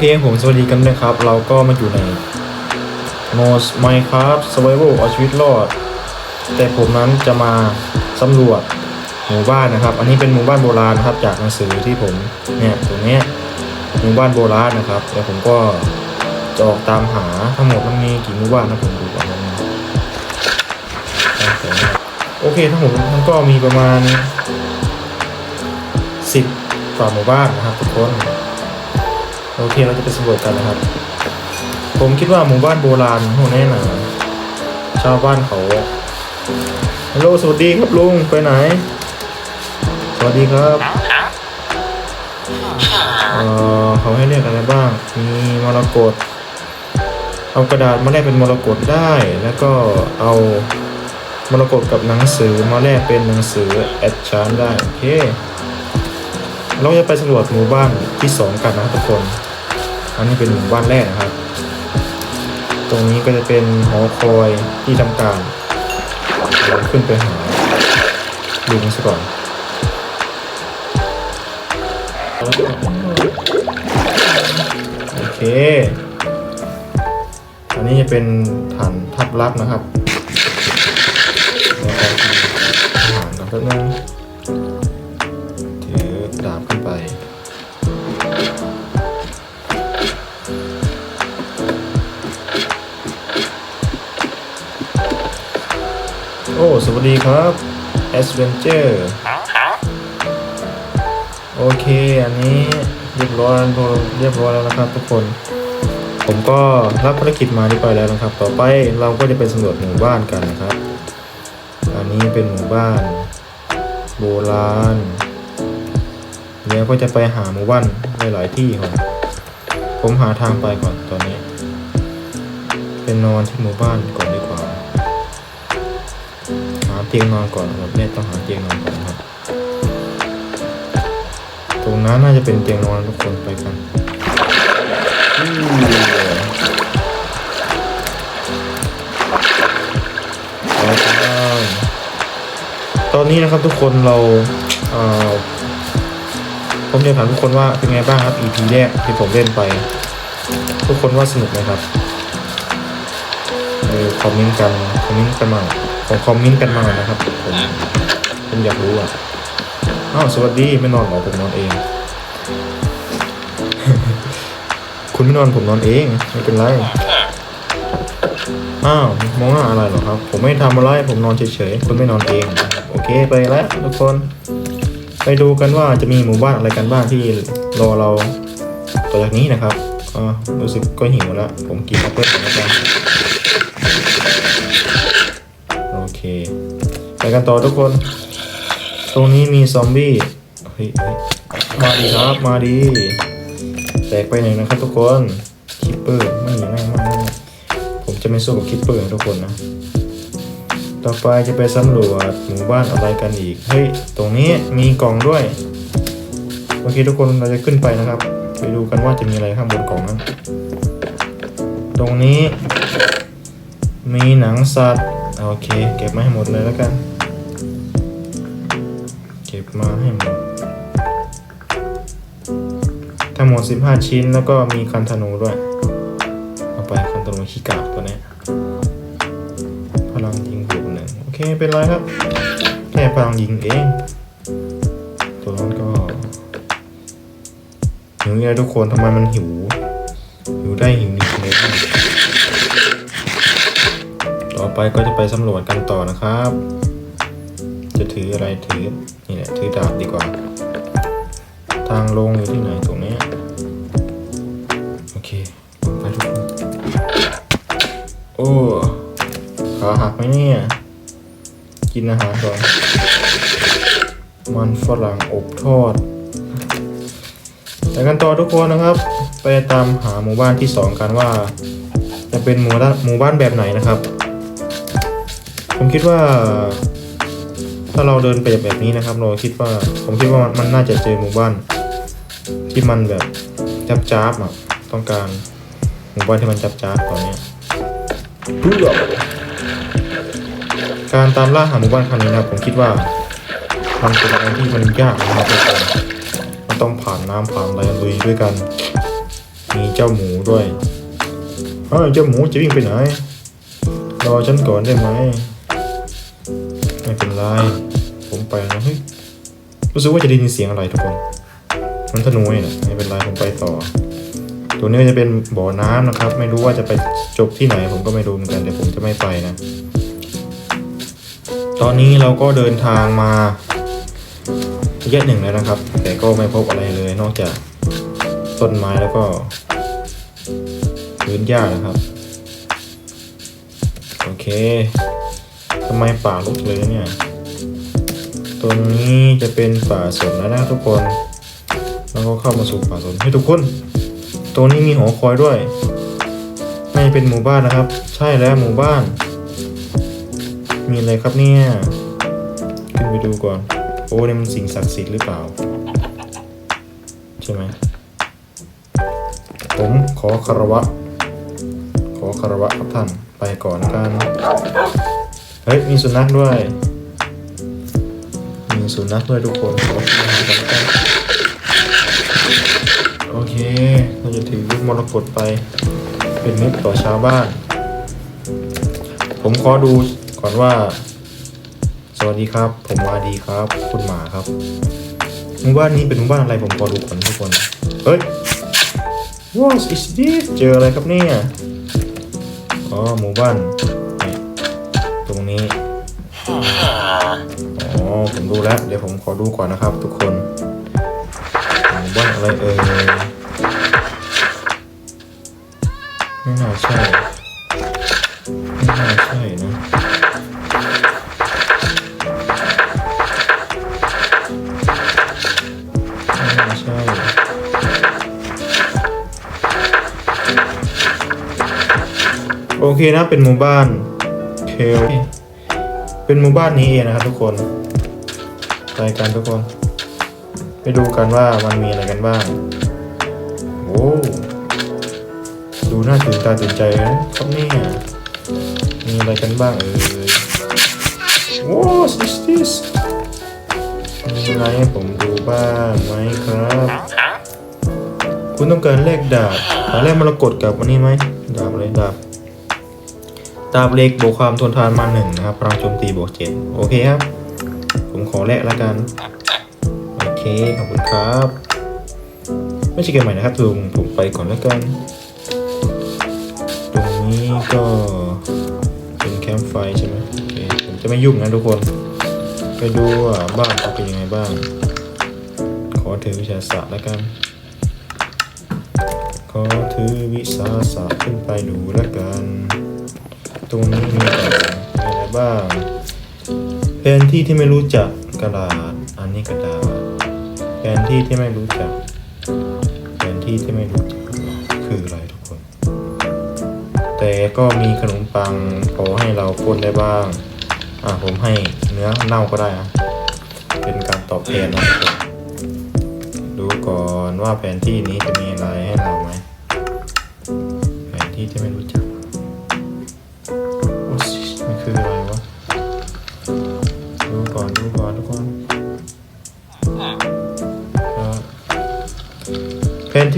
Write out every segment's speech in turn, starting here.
เคผมสวัสดีกันนะครับ เราก็มาอยู่ใน m o s Minecraft Survival เอาชีวิตรอด แต่ผมนั้นจะมาสำรวจหมู่บ้านนะครับ อันนี้เป็นหมู่บ้านโบราณนะครับ จากหนังสือที่ผมเนี่ยตรงนี้หมู่บ้านโบราณนะครับแล้วผมก็จะออกตามหาทั้งหมดมันมีกี่หมู่บ้านนะผมดูก่อนนะโอเคทั้งหมดมันก็มีประมาณสิบกว่าหมู่บ้านนะครับทุกคน โอเคเราจะไปสำรวจกันนะครับ ผมคิดว่าหมู่บ้านโบราณพวกนี้นะชาวบ้านเขาฮัลโหลสวัสดีครับลุงไปไหน สวัสดีครับเอ่อเขาให้เรียกอะไรบ้าง มีมรกตเอากระดาษมาแลกเป็นมรกตได้ แล้วก็เอามรกตกับหนังสือมาแลกเป็นหนังสือแอดชานได้ โอเค เราจะไปสำรวจหมู่บ้านที่สองกันนะทุกคน อันนี้เป็นหมู่บ้านแรกนะครับ ตรงนี้ก็จะเป็นหอคอยที่ทำการเราขึ้นไปหาลุงซะก่อนโอเค อันนี้จะเป็นฐานทัพลับนะครับแล้วก็ทหารกันแป๊บนึง วัสดีครับ Adventure โอเค อันนี้เรียบร้อยเรียบร้อยแล้วนะครับทุกคน ผมก็รับภารกิจมาเรียบร้อยแล้วนะครับ ต่อไปเราก็จะไปสำรวจหมู่บ้านกันนะครับ อันนี้เป็นหมู่บ้าน โบราณเดี๋ยวก็จะไปหาหมู่บ้านหลายๆที่ก่อนผมหาทางไปก่อนตอนนี้ เป็นนอนที่หมู่บ้านก่อนดีกว่า เตียงนอนก่อนครับแม่ต้องหาเตียงนอนก่อนนะครับ ตรงนั้นน่าจะเป็นเตียงนอนทุกคนไปกันตอนนี้นะครับทุกคนเราเอ่อผมจะถามทุกคนว่าเป็นไงบ้างครับ EP แรกที่ผมเล่นไป ทุกคนว่าสนุกไหมครับคอมเมนต์กัน คอมเมนต์กันมา ขอคอมเมนต์กันมาหน่อยนะครับผมผมอยากรู้อะอ้าวสวัสดีไม่นอนเหรอผมนอนเอง คุณไม่นอนผมนอนเองไม่เป็นไรอ้าวมองหน้าอะไรเหรอครับ ผมไม่ทำอะไรผมนอนเฉยๆคุณไม่นอนเอง โอเคไปแล้วทุกคน ไปดูกันว่าจะมีหมู่บ้านอะไรกันบ้างที่รอเราต่อจากนี้นะครับก็รู้สึกก็หิวแล้ว ผมกินแอปเปิ้ลก่อนแล้วกัน กันต่อทุกคน ตรงนี้มีซอมบี้มาดีครับ มาดี แตกไปหนึ่งนะครับทุกคน คิปเปอร์ไม่ไม่ไม่ไม่ผมจะไม่สู้กับคิปเปอร์ทุกคนนะ ต่อไปจะไปสำรวจหมู่บ้านอะไรกันอีก เฮ้ย ตรงนี้มีกล่องด้วย โอเคทุกคนเราจะขึ้นไปนะครับ ไปดูกันว่าจะมีอะไรข้างบนกล่องนั้น ตรงนี้มีหนังสัตว์ โอเค เก็บมาให้หมดเลยแล้วกัน มาให้หมด ทั้งหมด 15 ชิ้นแล้วก็มีคันธนูด้วย เอาไปคันธนูขี้กากตัวนี้ พลังยิงบวกหนึ่งโอเคเป็นไรครับ แค่พลังยิงเอง ตัวนั้นก็หิวไงทุกคนทำไมมันหิว หิวได้หิวดีเลยต่อไปก็จะไปสำรวจกันต่อนะครับ จะถืออะไรถือนี่แหละถือดาบดีกว่า ทางลงอยู่ที่ไหนตรงนี้โอเคไปทุกคนโอ้ขาหักไหมเนี่ยกินอาหารก่อนมันฝรั่งอบทอดไปกันต่อทุกคนนะครับ ไปตามหาหมู่บ้านที่สองกันว่า จะเป็นหมู่บ้านหมู่บ้านแบบไหนนะครับ ผมคิดว่า ถ้าเราเดินไปแบบนี้นะครับ เราคิดว่าผมคิดว่ามันน่าจะเจอหมู่บ้าน ที่มันแบบจับจ้าบอะต้องการหมู่บ้านที่มันจับจ้าบตอนเนี้ยการตามล่าหาหมู่บ้านครั้งนี้นะครับ ผมคิดว่ามันเป็นอะไรที่มันยากนะครับทุกคนมันต้องผ่านน้ำผ่านอะไรลุยด้วยกัน มีเจ้าหมูด้วยเฮ้ยเจ้าหมูจะวิ่งไปไหนรอฉันก่อนได้ไหมไม่เป็นไร ไปนะเฮ้ยรู้สึกว่าจะได้ยินเสียงอะไรทุกคนมันธนูนี่นะไม่เป็นไรผมไปต่อ ตัวนี้จะเป็นบ่อน้ำนะครับ ไม่รู้ว่าจะไปจบที่ไหน ผมก็ไม่รู้เหมือนกันแต่ผมจะไม่ไปนะ ตอนนี้เราก็เดินทางมาระยะหนึ่งแล้วนะครับ แต่ก็ไม่พบอะไรเลย นอกจากต้นไม้แล้วก็พื้นหญ้านะครับ โอเคทำไมป่ารกเลยเนี่ย ตรงนี้จะเป็นป่าสนแล้วนะทุกคน แล้วก็เข้ามาสู่ป่าสนให้ทุกคนตรงนี้มีหอคอยด้วยไม่เป็นหมู่บ้านนะครับ ใช่แล้วหมู่บ้าน มีอะไรครับเนี่ยขึ้นไปดูก่อน โอ้นี่มันสิ่งศักดิ์สิทธิ์หรือเปล่า ใช่ไหมผมขอคารวะ ขอคารวะครับท่านไปก่อนกัน เฮ้ย มีสุนัขด้วย สุนัขด้วยทุกคนโอเค เราจะถือลูกมรกตไป เป็นมุกต่อชาวบ้าน ผมขอดูก่อนว่า สวัสดีครับ ผมมาดีครับ คุณหมาครับหมู่บ้านนี้เป็นหมู่บ้านอะไรผมขอดูก่อนทุกคนเฮ้ย What is this เจออะไรครับเนี่ย อ๋อหมู่บ้าน ผมดูแล้ว เดี๋ยวผมขอดูก่อนนะครับ ทุกคนบ้านอะไรเอ่ยไม่น่าใช่ไม่น่าใช่นะไม่น่าใช่โอเคนะเป็นหมู่บ้านเคลเป็นหมู่บ้านนี้เองนะครับทุกคน ไปกันทุกคน ไปดูกันว่ามันมีอะไรกันบ้างโอ้ดูน่าตื่นตาตื่นใจนะครับเนี่ยมีอะไรกันบ้างเอ่ย What is this มีอะไรให้ผมดูบ้างไหมครับ คุณต้องการแลกดาบหาแลกมรกตกับอันนี้ไหมดาบอะไรดาบดาบเล็กบวกความทนทานมาหนึ่งนะครับพลังโจมตีบวกเจ็ดโอเคครับ ผมขอแลกแล้วกัน โอเค ขอบคุณครับ ไม่ใช่เกมใหม่นะครับลุงผมไปก่อนแล้วกัน ตรงนี้ก็เป็นแคมป์ไฟใช่ไหมโอเคผมจะไม่ยุ่งนะทุกคน ไปดูว่าบ้านเขาเป็นยังไงบ้าง ขอถือวิชาศาสตร์แล้วกัน ขอถือวิสาศาสะขึ้นไปดูแล้วกัน ตรงนี้มีอะไรบ้าง แผนที่ที่ไม่รู้จักกระดาษ อันนี้กระดาษแผนที่ที่ไม่รู้จักแผนที่ที่ไม่รู้จักคืออะไรทุกคน แต่ก็มีขนมปังพอให้เราปล้นได้บ้าง อะผมให้เนื้อเน่าก็ได้อะเป็นการตอบแทนนะทุกคนดูก่อนว่าแผนที่นี้จะมีอะไรให้เราไหมแผนที่ที่ไม่รู้จัก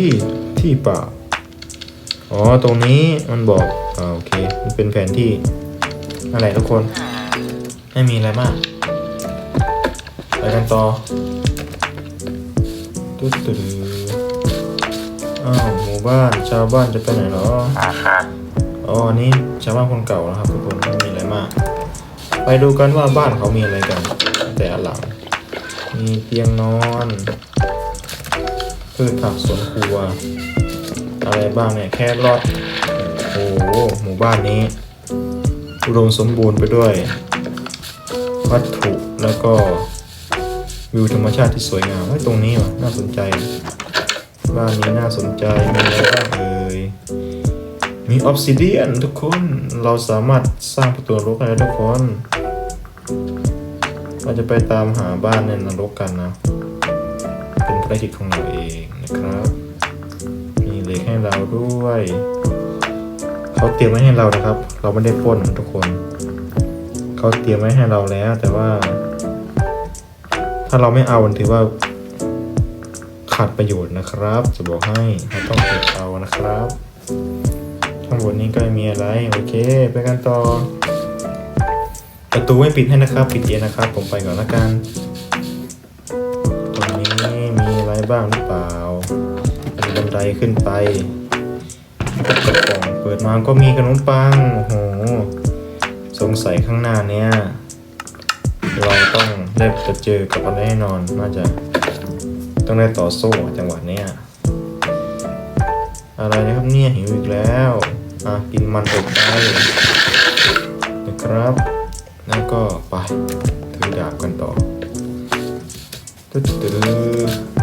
ที่ที่ป่า อ๋อ ตรงนี้มันบอกอ่าโอเค มันเป็นแผนที่อะไรทุกคน ไม่มีอะไรมากไปกันต่อตุ๊ดตุ๊ดอ้าวหมู่บ้านชาวบ้านจะไปไหนเหรออ๋ออันนี้ชาวบ้านคนเก่านะครับทุกคนไม่มีอะไรมาก ไปดูกันว่าบ้านเขามีอะไรกัน แต่หลังมีเตียงนอน พืชผักสวนครัว อะไรบ้างเนี่ยแครอทโอ้โหหมู่บ้านนี้ อุดมสมบูรณ์ไปด้วย วัตถุแล้วก็วิวธรรมชาติที่สวยงามเฮ้ตรงนี้ว่ะน่าสนใจ บ้านนี้น่าสนใจมีอะไรบ้างเอ่ยมีออ s ซิเดียนทุกคนเราสามารถสร้างประตูนรกได้ทุกคนเราจะไปตามหาบ้านในนรกกันนะารกิจของเราเองนะครับ มีเล็กให้เราด้วยเขาเตรียมไว้ให้เรานะครับ เราไม่ได้ปล้นทุกคนเขาเตรียมไว้ให้เราแล้ว แต่ว่า ถ้าเราไม่เอาถือว่าขขาดประโยชน์นะครับ จะบอกให้เราต้องเก็บเอานะครับข้างบนนี้ก็ไม่มีอะไรโอเค ไปกันต่อประตูไม่ปิดให้นะครับ ปิดเองนะครับ ผมไปก่อนละกัน บ้างหรือเปล่ามีบันไดขึ้นไปกระป๋องเปิดมาก็มีขนมปัง โอ้โห สงสัยข้างหน้าเนี้ยเราต้องได้จะเจอกับอะไรแน่นอน น่าจะต้องได้ต่อสู้จังหวะเนี้ย อะไรนะครับเนี่ยหิวอีกแล้ว อะ กินมันอบไปนะครับ แล้วก็ไปถือดาบกันต่อตึ๊ดตึ๊ด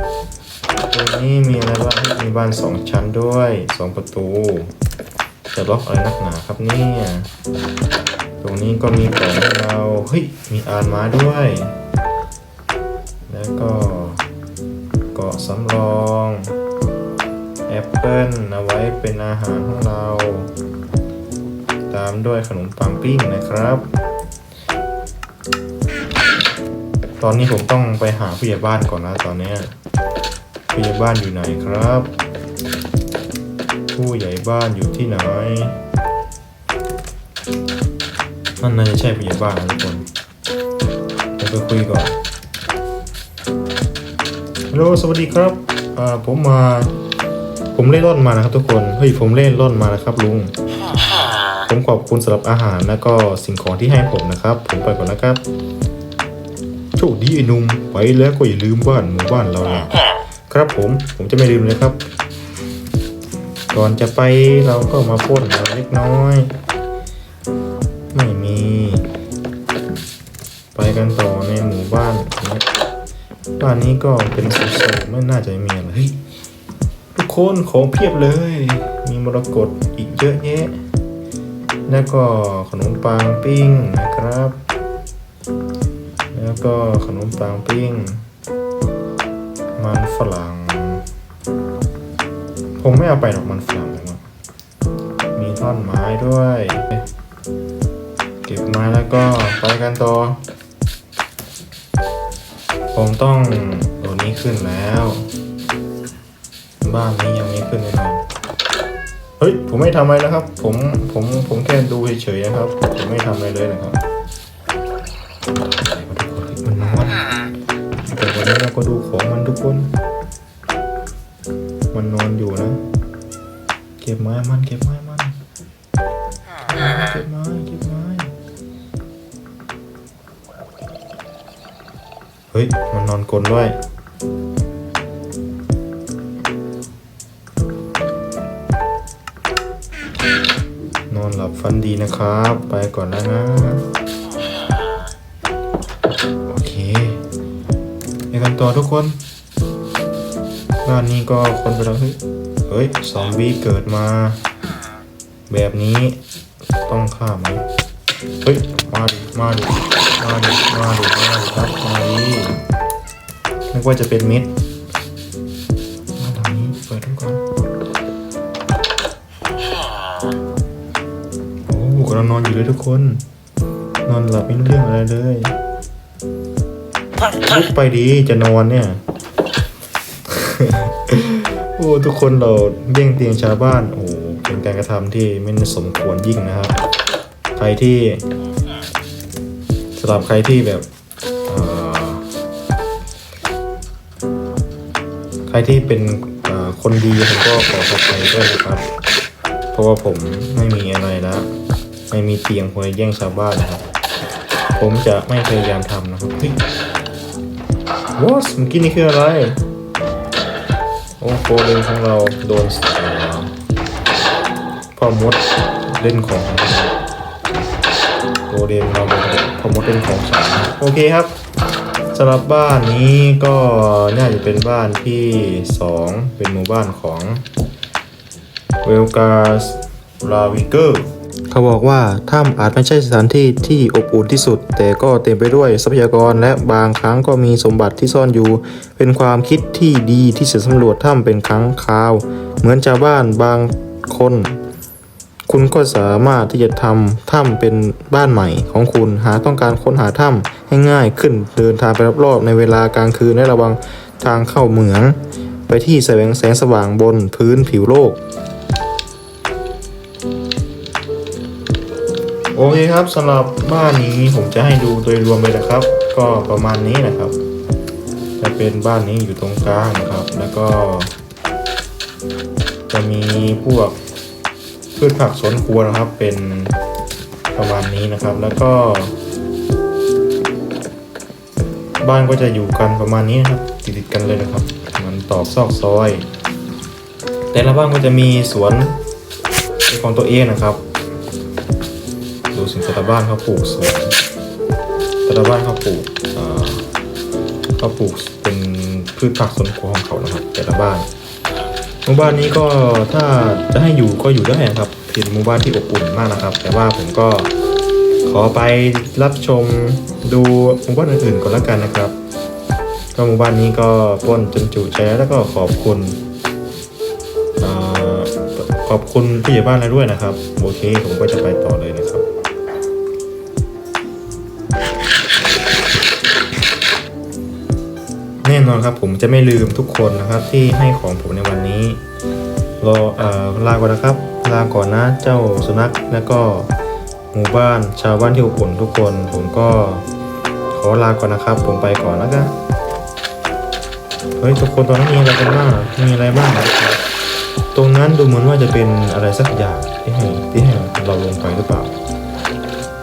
ตรงนี้มีอะไรบ้างมีบ้านสองชั้นด้วยสองประตูจะล็อกอะไรนักหนาครับเนี่ยตรงนี้ก็มีของเราเฮ้ยมีอ่านม้าด้วย แล้วก็เกาะสำรองแอปเปิลเอาไว้เป็นอาหารของเรา ตามด้วยขนมปังปิ้งนะครับ ตอนนี้ผมต้องไปหาผู้ใหญ่บ้านก่อนนะตอนนี้ ผู้ใหญ่บ้านอยู่ไหนครับ ผู้ใหญ่บ้านอยู่ที่ไหนนั่นน่าจะใช่ผู้ใหญ่บ้านนะทุกคนเดี๋ยวไปคุยก่อนฮัลโหลสวัสดีครับอ่าผมมา ผมเล่นร่อนมานะครับทุกคนเฮ้ยผมเล่นร่อนมานะครับลุงผมขอบคุณสำหรับอาหารแล้วก็สิ่งของที่ให้ผมนะครับ ผมไปก่อนนะครับโชคดีไอ้นุ่มไปแล้วก็อย่าลืมบ้านหมู่บ้านเรานะ ครับผมผมจะไม่ลืมเลยครับ ก่อนจะไปเราก็มาพูดกันเล็กน้อย ไม่มี ไปกันต่อในหมู่บ้านนี้บ้านนี้ก็เป็นสุสานไม่น่าจะมีอะไรทุกคนของเพียบเลย มีมรกตอีกเยอะแยะ แล้วก็ขนมปังปิ้งนะครับ แล้วก็ขนมปังปิ้ง มันฝรั่ง ผมไม่เอาไปหรอกมันฝรั่งผมอะมีท่อนไม้ด้วย เก็บไม้แล้วก็ไปกันต่อ ผมต้องตัวนี้ขึ้นแล้ว บ้านนี้ยังไม่ขึ้นแน่นอนเฮ้ย ผมไม่ทำอะไรนะครับ ผม ผม ผมแค่ดูเฉยๆนะครับ ผมไม่ทำอะไรเลยนะครับ วันนี้เราก็ดูของมันทุกคน มันนอนอยู่นะ เก็บไม้มันเก็บไม้มัน เก็บไม้เก็บไม้เฮ้ย มันนอนกลนด้วยนอนหลับฝันดีนะครับ ไปก่อนแล้วนะ ต่อทุกคนบ้านนี้ก็คนไปแล้วเฮ้ยเฮ้ยซอมบี้เกิดมา แบบนี้ต้องฆ่ามันเฮ้ย มาดิ มาดิ มาดิ มาดิ มาดิครับมาดินึกว่าจะเป็นมิดมาทางนี้ เปิดทุกคนโอ้กำลังนอนอยู่เลยทุกคน นอนหลับไม่รู้เรื่องอะไรเลย ลุกไปดีจะนอนเนี่ย โอ้ทุกคนเราเบี้ยงเตียงชาวบ้าน โอ้เป็นการกระทำที่ไม่สมควรยิ่งนะครับ ใครที่สำหรับใครที่แบบใครที่เป็นคนดีผมก็ขอขอบใจด้วยนะครับ เพราะว่าผมไม่มีอะไรแล้วไม่มีเตียงคอยแย่งชาวบ้านนะครับ ผมจะไม่พยายามทำนะครับ วอสเมื่อกี้นี่คืออะไร โอ้โหเลนของเราโดนเอ่อพ่อมดเล่นของโกเดนเราโดพ่อมดเล่นของสามโอเคครับสำหรับบ้านนี้ก็น่าจะเป็นบ้านที่สองเป็นหมู่บ้านของเวลกาสลาวิเกอร์ เขาบอกว่าถ้ำอาจไม่ใช่สถานที่ที่อบอุ่นที่สุด แต่ก็เต็มไปด้วยทรัพยากรและบางครั้งก็มีสมบัติที่ซ่อนอยู่ เป็นความคิดที่ดีที่จะสำรวจถ้ำเป็นครั้งคราว เหมือนชาวบ้านบางคน คุณก็สามารถที่จะทำถ้ำเป็นบ้านใหม่ของคุณหาต้องการค้นหาถ้ำให้ง่ายขึ้นเดินทางไปรอบๆในเวลากลางคืนและระวังทางเข้าเหมือง ไปที่แสงแสงสว่างบนพื้นผิวโลก โอเคครับสำหรับบ้านนี้ผมจะให้ดูโดยรวมเลยนะครับ ก็ประมาณนี้นะครับ จะเป็นบ้านนี้อยู่ตรงกลางนะครับ แล้วก็ จะมีพวกพืชผักสวนครัวนะครับ เป็นประมาณนี้นะครับ แล้วก็ บ้านก็จะอยู่กันประมาณนี้นะครับ ติดๆกันเลยนะครับมันตอกซอกซอย แต่ละบ้านก็จะมีสวนเป็นของตัวเองนะครับ ดูสิแต่ละบ้านเขาปลูกสวนแต่ละบ้านเขาปลูกเขาปลูกเป็นพืชผักสวนครัวของเขานะครับ แต่ละบ้านหมู่บ้านนี้ก็ถ้าจะให้อยู่ก็อยู่ได้นครับเป็นหมู่บ้านที่อบอุ่นมากนะครับ แต่ว่าผมก็ขอไปรับชมดูหมู่บ้านอื่นๆก่อนแล้วกันนะครับก็หมู่บ้านนี้ก็ป้นจนจุใจแล้วก็ขอบคุณขอบคุณผู้ใหญ่บ้านแล้วด้วยนะครับ โอเค ผมก็จะไปต่อเลยนะครับ น่นอนครับ ผมจะไม่ลืมทุกคนนะครับ ที่ให้ของผมในวันนี้รอเออลาก่อนนะครับ ลาก่อนนะเจ้าสุนัขแล้วก็หมู่บ้านชาวบ้านที่อบอุ่นทุกคน ผมก็ขอลาก่อนนะครับ ผมไปก่อนแล้วกันเฮ้ยทุกคนตอนนั้มีอะไรกันบ้างมีอะไรบ้างนะครับตรงนั้นดูเหมือนว่าจะเป็นอะไรสักอย่างที่ให้ที่ให้เราลงไปหรือเปล่า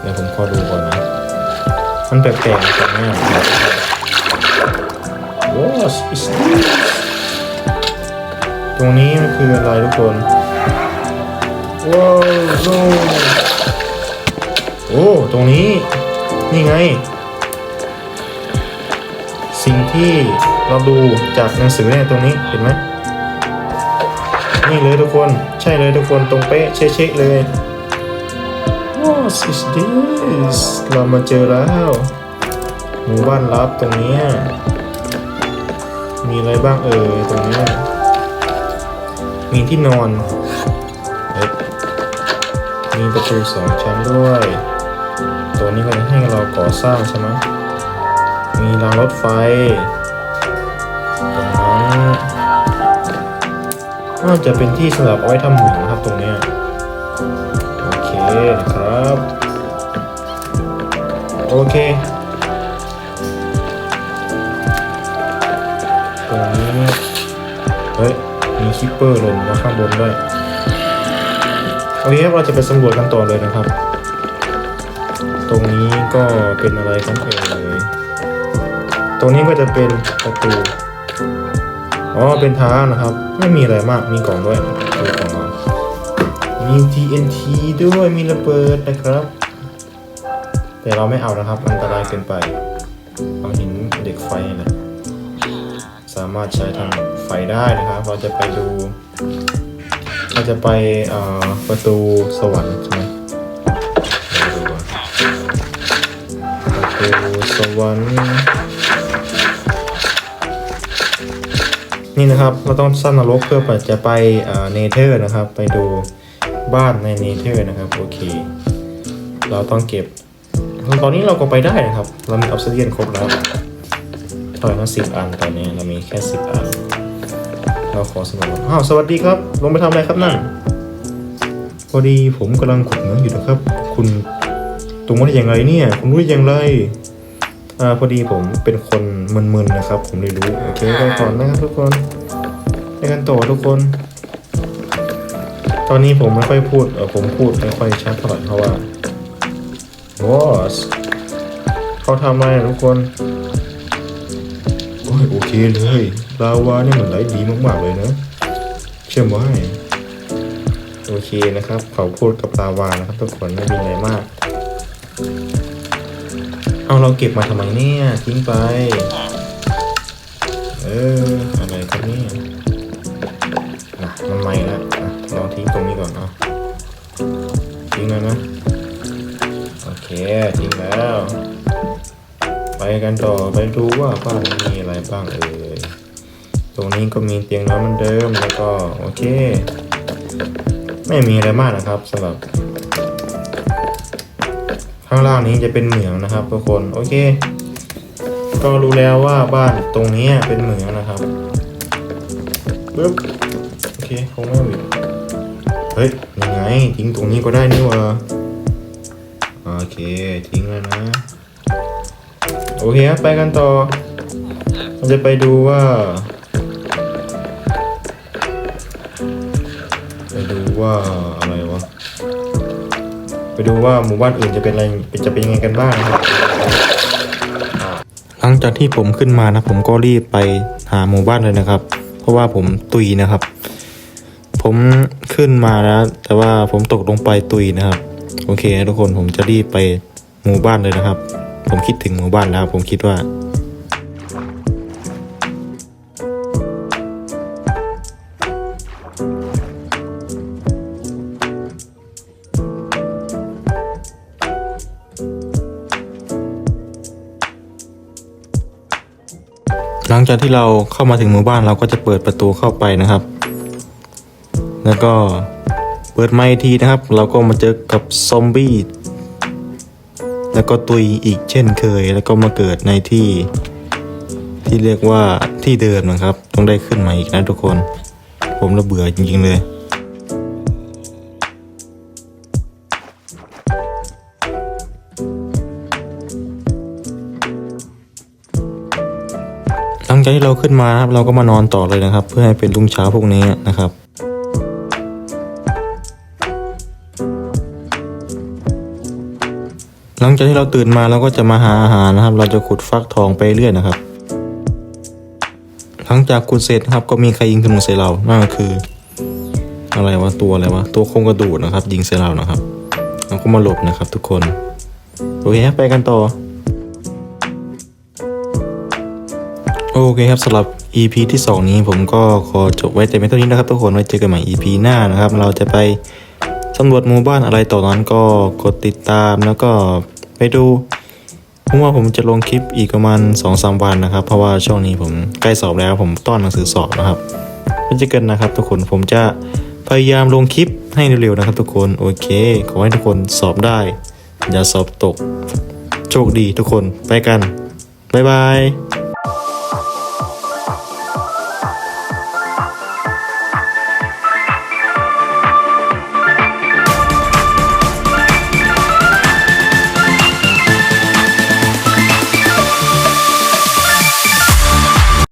เดี๋ยวผมขอดูก่อนนะ มันแปลกๆตรงนี้ What is this ตรงนี้มันคืออะไรทุกคนว้าวโอ้โอ้ ตรงนี้ นี่ไง สิ่งที่เราดูจากหนังสือเนี่ยตรงนี้เห็นไหมนี่เลยทุกคน ใช่เลยทุกคนตรงเป๊ะเช็คเลย What is this เรามาเจอแล้วหมู่บ้านลับตรงนี้ มีอะไรบ้างเอ่ยตรงนี้มีที่นอนมีประตูสองชั้นด้วย ตัวนี้มันให้เราก่อสร้างใช่ไหมมีรางรถไฟตรงนั้นน่าจะเป็นที่สำหรับเอาไว้ทำเหมืองนะครับตรงเนี้ยโอเคครับ โอเค รงนี้ เฮ้ย มีคิปเปอร์ลงมาข้างบนด้วยโอเคครับเราจะไปสำรวจกันต่อเลยนะครับ ตรงนี้ก็เป็นอะไรกันเอ่ยตรงนี้ก็จะเป็นประตู อ๋อ เป็นทางนะครับ ไม่มีอะไรมาก มีกล่องด้วยดูกล่องมามี TNT ด้วย มีระเบิดนะครับ แต่เราไม่เอานะครับ อันตรายเกินไป เอาหินเด็กไฟนะสามารถใช้ทำไฟได้นะครับ เราจะไปดูเราจะไปประตูสวรรค์ใช่ไหมประตูสวรรค์นี่นะครับเราต้องสร้างนรกเพื่อจะไปเนเธอร์นะครับ ไปดูบ้านในเนเธอร์นะครับโอเค เราต้องเก็บ ตอนนี้เราก็ไปได้นะครับ เรามีออฟซิเดียนครบแล้ว ต่อยมาสิบอันตอนนี้เรามีแค่สิบอัน เราขอสมัครอ้าวสวัสดีครับ ลงไปทำอะไรครับนั่นพอดีผมกำลังขุดเหมืองอยู่นะครับ คุณตรงว่าได้ยังไงเนี่ย คุณรู้ได้ยังไงอ่าพอดีผมเป็นคนมึนๆนะครับ ผมเลยรู้โอเคไปก่อนนะครับทุกคนไปกันต่อทุกคน ตอนนี้ผมไม่ค่อยพูดเออผมพูดไม่ค่อยชัดเท่าไหร่เพราะว่าบอสเขาทำอะไรทุกคน อ้ยโอเคเลยลาวาเนี่ยมันไหลดีมากๆเลยนะเชื่อไหมโอเคนะครับเขาพูดกับลาวานะครับทุกคนไม่มีอะไรมาก เอาเราเก็บมาทำไมเนี่ยทิ้งไป เอออะไรครับเนี่ยนะมันใหม่แล้วอะเราทิ้งตรงนี้ก่อนเนาะทิ้งแล้วนะโอเคทิ้งแล้ว กันต่อไปดูว่าบ้านนี้มีอะไรบ้างเอ่ยตรงนี้ก็มีเตียงนอนเหมือนเดิมแล้วก็โอเค ไม่มีอะไรมากนะครับสำหรับ ข้างล่างนี้จะเป็นเหมืองนะครับทุกคนโอเค ก็รู้แล้วว่าบ้านตรงนี้เป็นเหมืองนะครับปึ๊บโอเคคงไม่เอาอีกเฮ้ยยังไงทิ้งตรงนี้ก็ได้นี่หวะโอเคทิ้งแล้วนะ โอเคครับไปกันต่อเราจะไปดูว่า ไปดูว่าอะไรวะ ไปดูว่าหมู่บ้านอื่นจะเป็นอะไรจะเป็นยังไงกันบ้างนะครับหลังจากที่ผมขึ้นมานะ ผมก็รีบไปหาหมู่บ้านเลยนะครับ เพราะว่าผมตุยนะครับ ผมขึ้นมาแล้ว แต่ว่าผมตกลงไปตุยนะครับ โอเคนะทุกคนผมจะรีบไปหมู่บ้านเลยนะครับ ผมคิดถึงหมู่บ้านแล้ว ผมคิดว่า หลังจากที่เราเข้ามาถึงหมู่บ้านเราก็จะเปิดประตูเข้าไปนะครับ แล้วก็เปิดไมค์ทีนะครับ เราก็มาเจอกับซอมบี้ แล้วก็ตุยอีกเช่นเคย แล้วก็มาเกิดในที่ที่เรียกว่าที่เดิมนะครับ ต้องได้ขึ้นมาอีกนะทุกคน ผมระเบื่อจริงๆเลยหลังจากที่เราขึ้นมานะครับเราก็มานอนต่อเลยนะครับ เพื่อให้เป็นรุ่งเช้าพวกนี้นะครับ หลังจากที่เราตื่นมาเราก็จะมาหาอาหารนะครับ เราจะขุดฟักทองไปเรื่อยนะครับ หลังจากขุดเสร็จนะครับก็มีใครยิงธนูใส่เรา นั่นก็คือ อะไรวะตัวอะไรวะตัวโครงกระดูกนะครับ ยิงใส่เรานะครับ เราก็มาหลบนะครับ ทุกคนโอเคครับไปกันต่อโอเคครับสำหรับ EP ที่ 2 นี้ผมก็ขอจบไว้แต่เพียงเท่านี้นะครับทุกคนไว้เจอกันใหม่ EP หน้านะครับ เราจะไปสำรวจหมู่บ้านอะไรต่อนั้นก็กดติดตามแล้วก็ ไปดูผมว่าผมจะลงคลิปอีกประมาณ2-3วันนะครับ เพราะว่าช่วงนี้ผมใกล้สอบแล้ว ผมต้อนหนังสือสอบนะครับไม่จะเกินนะครับ ทุกคนผมจะพยายามลงคลิปให้เร็วๆนะครับ ทุกคนโอเค ขอให้ทุกคนสอบได้ อย่าสอบตก โชคดีทุกคนไปกันบ๊ายบาย